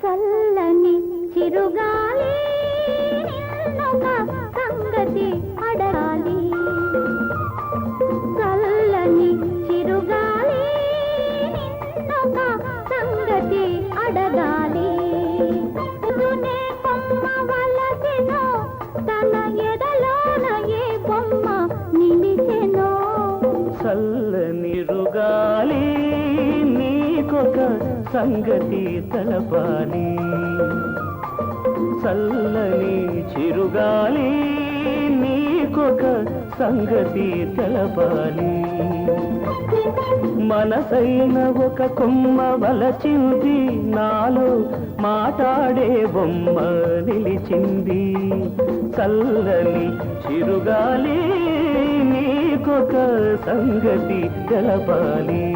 చల్లని చిరుగాలి సంగతి అడ అడగాలి తన ఎదలోన ఏ బొమ్మ నిలిచెనో. చల్లనిరుగాలి నీకొక సంగతి తలపాలి. చల్లని చిరుగాలి నీ ఇంకొక సంగతి తెలపాలి. మనసైన ఒక కొమ్మ వలచింది నాలో మాట్లాడే బొమ్మ నిలిచింది. చల్లని చిరుగాలి నీకొక సంగతి తెలపాలి.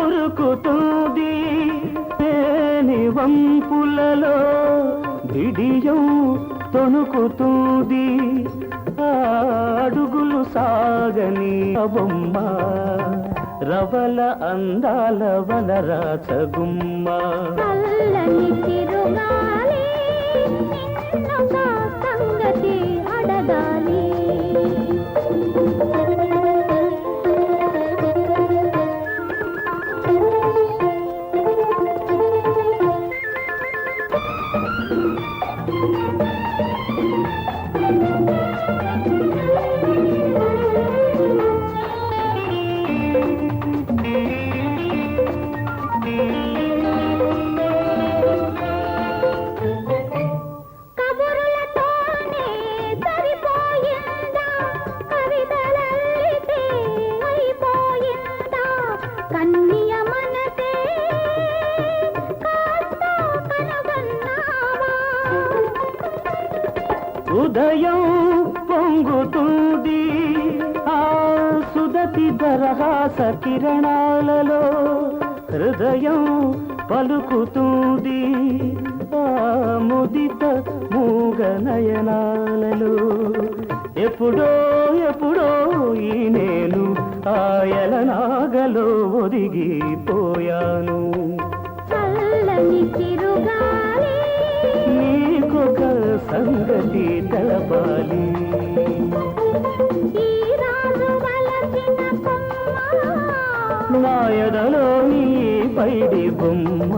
ఉరుకుతుంది తేని వంపులలో బిడియం తొణుకుతుంది. ఆ సాగని ఆ బొమ్మ రవల అందాల వనరాచగుమ్మ చల్లని హృదయం పొంగుతుంది. ఆ సుదతి దరహాస కిరణాలలో హృదయం పలుకుతుంది. ఆ ముదిత మూగ నయనాలలో ఎప్పుడో ఎప్పుడో ఈ నేను ఆయల నాగలో ఒదిగిపోయాను. చల్లని చిరుగాలి సంగతి తెలపాలి. నాయదలో నీ పైడి బొమ్మ.